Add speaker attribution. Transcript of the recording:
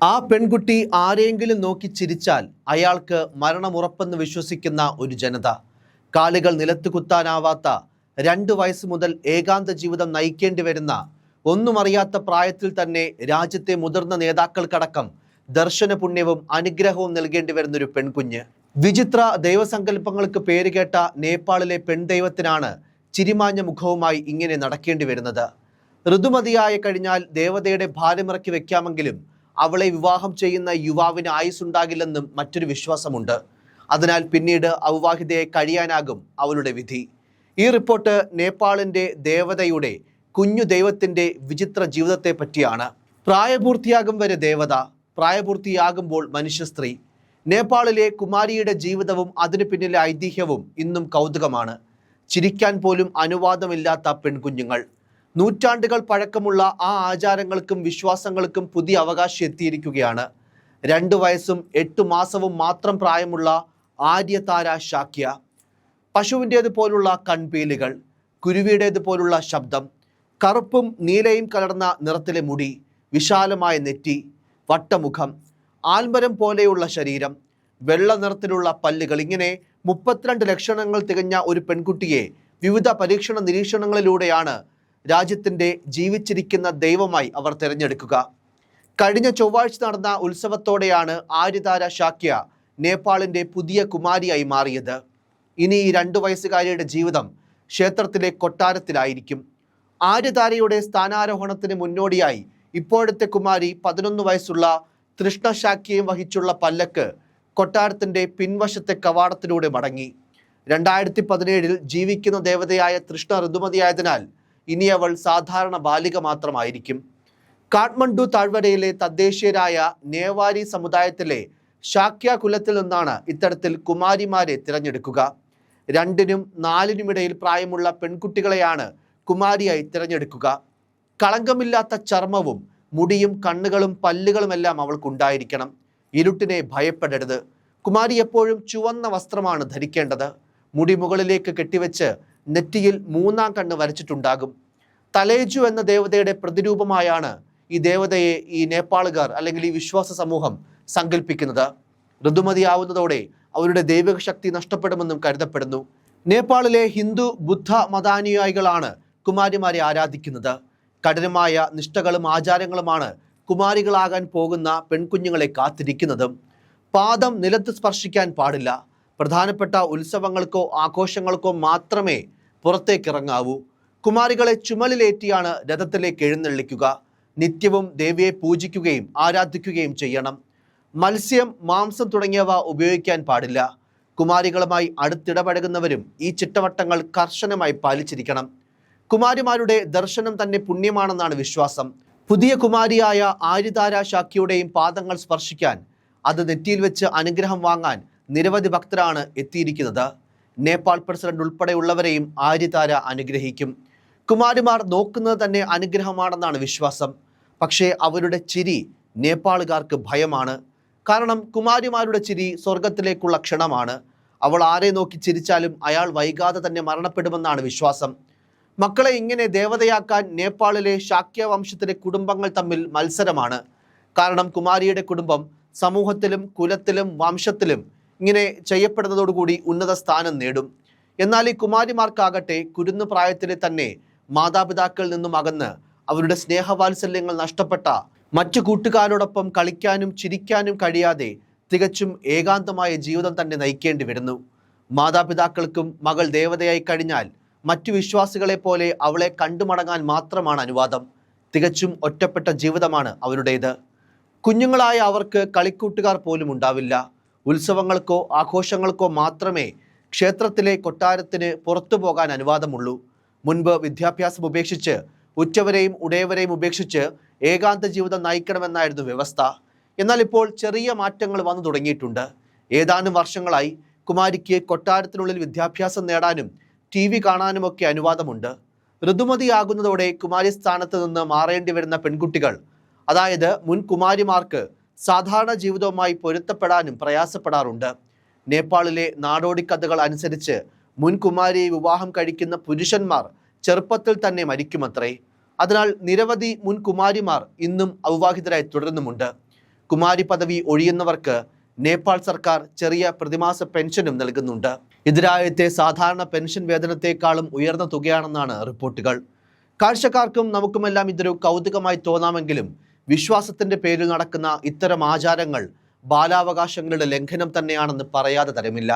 Speaker 1: ആ പെൺകുട്ടി ആരെങ്കിലും നോക്കി ചിരിച്ചാൽ അയാൾക്ക് മരണമുറപ്പെന്ന് വിശ്വസിക്കുന്ന ഒരു ജനത. കാലുകൾ നിലത്ത് കുത്താനാവാത്ത രണ്ട് വയസ്സ് മുതൽ ഏകാന്ത ജീവിതം നയിക്കേണ്ടി വരുന്ന ഒന്നും അറിയാത്ത പ്രായത്തിൽ തന്നെ രാജ്യത്തെ മുതിർന്ന നേതാക്കൾക്കടക്കം ദർശന പുണ്യവും അനുഗ്രഹവും നൽകേണ്ടി വരുന്നൊരു പെൺകുഞ്ഞ്. വിചിത്ര ദൈവസങ്കല്പങ്ങൾക്ക് പേരുകേട്ട നേപ്പാളിലെ പെൺദൈവത്തിനാണ് ചിരിമാഞ്ഞ മുഖവുമായി ഇങ്ങനെ നടക്കേണ്ടി വരുന്നത്. ഋതുമതിയായ കഴിഞ്ഞാൽ ദേവതയുടെ ഭാരമിറക്കി വെക്കാമെങ്കിലും അവളെ വിവാഹം ചെയ്യുന്ന യുവാവിന് ആയുസ്സുണ്ടാകില്ലെന്നും മറ്റൊരു വിശ്വാസമുണ്ട്. അതിനാൽ പിന്നീട് അവിവാഹിതയെ കഴിയാനാകും അവളുടെ വിധി. ഈ റിപ്പോർട്ട് നേപ്പാളിന്റെ ദേവതയുടെ കുഞ്ഞു ദൈവത്തിന്റെ വിചിത്ര ജീവിതത്തെ പറ്റിയാണ്. പ്രായപൂർത്തിയാകും വരെ ദേവത പ്രായപൂർത്തിയാകുമ്പോൾ മനുഷ്യ സ്ത്രീ. നേപ്പാളിലെ കുമാരിയുടെ ജീവിതവും അതിനു പിന്നിലെ ഐതിഹ്യവും ഇന്നും കൗതുകമാണ്. ചിരിക്കാൻ പോലും അനുവാദമില്ലാത്ത പെൺകുഞ്ഞുങ്ങൾ. നൂറ്റാണ്ടുകൾ പഴക്കമുള്ള ആ ആചാരങ്ങൾക്കും വിശ്വാസങ്ങൾക്കും പുതിയ അവകാശം എത്തിയിരിക്കുകയാണ്. രണ്ട് വയസ്സും എട്ട് മാസവും മാത്രം പ്രായമുള്ള ആര്യതാര ശാക്യ പശുവിന്റേതുപോലുള്ള പോലുള്ള കൺപീലുകൾ കുരുവിയുടേത് പോലുള്ള ശബ്ദം കറുപ്പും നീലയും കലർന്ന നിറത്തിലെ മുടി വിശാലമായ നെറ്റി വട്ടമുഖം ആൽമരം പോലെയുള്ള ശരീരം വെള്ള നിറത്തിലുള്ള പല്ലുകൾ ഇങ്ങനെ മുപ്പത്തിരണ്ട് ലക്ഷണങ്ങൾ തികഞ്ഞ ഒരു പെൺകുട്ടിയെ വിവിധ പരീക്ഷണ നിരീക്ഷണങ്ങളിലൂടെയാണ് രാജ്യത്തിന്റെ ജീവിച്ചിരിക്കുന്ന ദൈവമായി അവർ തിരഞ്ഞെടുക്കുക. കഴിഞ്ഞ ചൊവ്വാഴ്ച നടന്ന ഉത്സവത്തോടെയാണ് ആര്യതാര ശാക്യ നേപ്പാളിന്റെ പുതിയ കുമാരിയായി മാറിയത്. ഇനി ഈ രണ്ടു വയസ്സുകാരിയുടെ ജീവിതം ക്ഷേത്രത്തിലെ കൊട്ടാരത്തിലായിരിക്കും. ആര്യതാരയുടെ സ്ഥാനാരോഹണത്തിന് മുന്നോടിയായി ഇപ്പോഴത്തെ കുമാരി പതിനൊന്ന് വയസ്സുള്ള തൃഷ്ണശാക്യയും വഹിച്ചുള്ള പല്ലക്ക് കൊട്ടാരത്തിന്റെ പിൻവശത്തെ കവാടത്തിലൂടെ മടങ്ങി. രണ്ടായിരത്തി പതിനേഴിൽ ജീവിക്കുന്ന ദേവതയായ തൃഷ്ണ ഋതുമതിയായതിനാൽ ഇനി അവൾ സാധാരണ ബാലിക മാത്രമായിരിക്കും. കാഠ്മണ്ഡു താഴ്വരയിലെ തദ്ദേശീയരായ നേവാരി സമുദായത്തിലെ ശാക്യ കുലത്തിൽ നിന്നാണ് ഇത്തരത്തിൽ കുമാരിമാരെ തിരഞ്ഞെടുക്കുക. രണ്ടിനും നാലിനുമിടയിൽ പ്രായമുള്ള പെൺകുട്ടികളെയാണ് കുമാരിയായി തിരഞ്ഞെടുക്കുക. കളങ്കമില്ലാത്ത ചർമ്മവും മുടിയും കണ്ണുകളും പല്ലുകളുമെല്ലാം അവൾക്കുണ്ടായിരിക്കണം. ഇരുട്ടിനെ ഭയപ്പെടരുത്. കുമാരി എപ്പോഴും ചുവന്ന വസ്ത്രമാണ് ധരിക്കേണ്ടത്. മുടി മുകളിലേക്ക് കെട്ടിവെച്ച് നെറ്റിയിൽ മൂന്നാം കണ്ണ് വരച്ചിട്ടുണ്ടാകും. തലേജു എന്ന ദേവതയുടെ പ്രതിരൂപമായാണ് ഈ ദേവതയെ ഈ നേപ്പാളുകാർ അല്ലെങ്കിൽ ഈ വിശ്വാസ സമൂഹം സങ്കല്പിക്കുന്നത് ഋതുമതിയാവുന്നതോടെ അവരുടെ ദൈവിക ശക്തി നഷ്ടപ്പെടുമെന്നും കരുതപ്പെടുന്നു. നേപ്പാളിലെ ഹിന്ദു ബുദ്ധ മതാനുയായികളാണ് കുമാരിമാരെ ആരാധിക്കുന്നത്. കഠിനമായ നിഷ്ഠകളും ആചാരങ്ങളുമാണ് കുമാരികളാകാൻ പോകുന്ന പെൺകുഞ്ഞുങ്ങളെ കാത്തിരിക്കുന്നതും. പാദം നിലത്ത് സ്പർശിക്കാൻ പാടില്ല. പ്രധാനപ്പെട്ട ഉത്സവങ്ങൾക്കോ ആഘോഷങ്ങൾക്കോ മാത്രമേ പുറത്തേക്കിറങ്ങാവൂ. കുമാരികളെ ചുമലിലേറ്റിയാണ് രഥത്തിലേക്ക് എഴുന്നള്ളിക്കുക. നിത്യവും ദേവിയെ പൂജിക്കുകയും ആരാധിക്കുകയും ചെയ്യണം. മത്സ്യം മാംസം തുടങ്ങിയവ ഉപയോഗിക്കാൻ പാടില്ല. കുമാരികളുമായി അടുത്തിടപഴകുന്നവരും ഈ ചിട്ടവട്ടങ്ങൾ കർശനമായി പാലിച്ചിരിക്കണം. കുമാരിമാരുടെ ദർശനം തന്നെ പുണ്യമാണെന്നാണ് വിശ്വാസം. പുതിയ കുമാരിയായ ആര്യതാര ശാഖിയുടെയും പാദങ്ങൾ സ്പർശിക്കാൻ അത് നെറ്റിയിൽ വെച്ച് അനുഗ്രഹം വാങ്ങാൻ നിരവധി ഭക്തരാണ് എത്തിയിരിക്കുന്നത്. നേപ്പാൾ പ്രസിഡന്റ് ഉൾപ്പെടെയുള്ളവരെയും ആര്യതാര അനുഗ്രഹിക്കും. കുമാരിമാർ നോക്കുന്നത് തന്നെ അനുഗ്രഹമാണെന്നാണ് വിശ്വാസം. പക്ഷേ അവരുടെ ചിരി നേപ്പാളുകാർക്ക് ഭയമാണ്. കാരണം കുമാരിമാരുടെ ചിരി സ്വർഗത്തിലേക്കുള്ള ക്ഷണമാണ്. അവൾ ആരെ നോക്കി ചിരിച്ചാലും അയാൾ വൈകാതെ തന്നെ മരണപ്പെടുമെന്നാണ് വിശ്വാസം. മക്കളെ ഇങ്ങനെ ദേവതയാക്കാൻ നേപ്പാളിലെ ശാക്യ വംശത്തിലെ കുടുംബങ്ങൾ തമ്മിൽ മത്സരമാണ്. കാരണം കുമാരിയുടെ കുടുംബം സമൂഹത്തിലും കുലത്തിലും വംശത്തിലും ഇങ്ങനെ ചെയ്യപ്പെടുന്നതോടുകൂടി ഉന്നത സ്ഥാനം നേടും. എന്നാൽ ഈ കുമാരിമാർക്കാകട്ടെ കുരുന്നു പ്രായത്തിലെ തന്നെ മാതാപിതാക്കളിൽ നിന്നും അകന്ന് അവരുടെ സ്നേഹവാത്സല്യങ്ങൾ നഷ്ടപ്പെട്ട മറ്റു കൂട്ടുകാരോടൊപ്പം കളിക്കാനും ചിരിക്കാനും കഴിയാതെ തികച്ചും ഏകാന്തമായ ജീവിതം തന്നെ നയിക്കേണ്ടി വരുന്നു. മാതാപിതാക്കൾക്കും മകൾ ദേവതയായി കഴിഞ്ഞാൽ മറ്റു വിശ്വാസികളെ പോലെ അവളെ കണ്ടുമടങ്ങാൻ മാത്രമാണ് അനുവാദം. തികച്ചും ഒറ്റപ്പെട്ട ജീവിതമാണ് അവരുടേത്. കുഞ്ഞുങ്ങളായ അവർക്ക് കളിക്കൂട്ടുകാർ പോലും ഉണ്ടാവില്ല. ഉത്സവങ്ങൾക്കോ ആഘോഷങ്ങൾക്കോ മാത്രമേ ക്ഷേത്രത്തിലെ കൊട്ടാരത്തിന് പുറത്തു പോകാൻ അനുവാദമുള്ളൂ. മുൻപ് വിദ്യാഭ്യാസം ഉപേക്ഷിച്ച് ഉറ്റവരെയും ഉടയവരെയും ഉപേക്ഷിച്ച് ഏകാന്ത ജീവിതം നയിക്കണമെന്നായിരുന്നു വ്യവസ്ഥ. എന്നാൽ ഇപ്പോൾ ചെറിയ മാറ്റങ്ങൾ വന്നു തുടങ്ങിയിട്ടുണ്ട്. ഏതാനും വർഷങ്ങളായി കുമാരിക്ക് കൊട്ടാരത്തിനുള്ളിൽ വിദ്യാഭ്യാസം നേടാനും ടി വി കാണാനുമൊക്കെ അനുവാദമുണ്ട്. ഋതുമതിയാകുന്നതോടെ കുമാരി സ്ഥാനത്ത് നിന്ന് മാറേണ്ടി വരുന്ന പെൺകുട്ടികൾ അതായത് മുൻ കുമാരിമാർക്ക് സാധാരണ ജീവിതവുമായി പൊരുത്തപ്പെടാനും പ്രയാസപ്പെടാറുണ്ട്. നേപ്പാളിലെ നാടോടി കഥകൾ അനുസരിച്ച് മുൻകുമാരിയെ വിവാഹം കഴിക്കുന്ന പുരുഷന്മാർ ചെറുപ്പത്തിൽ തന്നെ മരിക്കുമത്രേ. അതിനാൽ നിരവധി മുൻ കുമാരിമാർ ഇന്നും അവിവാഹിതരായി തുടരുന്നുമുണ്ട്. കുമാരി പദവി ഒഴിയുന്നവർക്ക് നേപ്പാൾ സർക്കാർ ചെറിയ പ്രതിമാസ പെൻഷനും നൽകുന്നുണ്ട്. ഇതിരായത്തെ സാധാരണ പെൻഷൻ വേതനത്തെക്കാളും ഉയർന്ന തുകയാണെന്നാണ് റിപ്പോർട്ടുകൾ. കാഴ്ചക്കാർക്കും നമുക്കുമെല്ലാം ഇതൊരു കൗതുകമായി തോന്നാമെങ്കിലും വിശ്വാസത്തിന്റെ പേരിൽ നടക്കുന്ന ഇത്തരം ആചാരങ്ങൾ ബാലാവകാശങ്ങളുടെ ലംഘനം തന്നെയാണെന്ന് പറയാതെ തരമില്ല.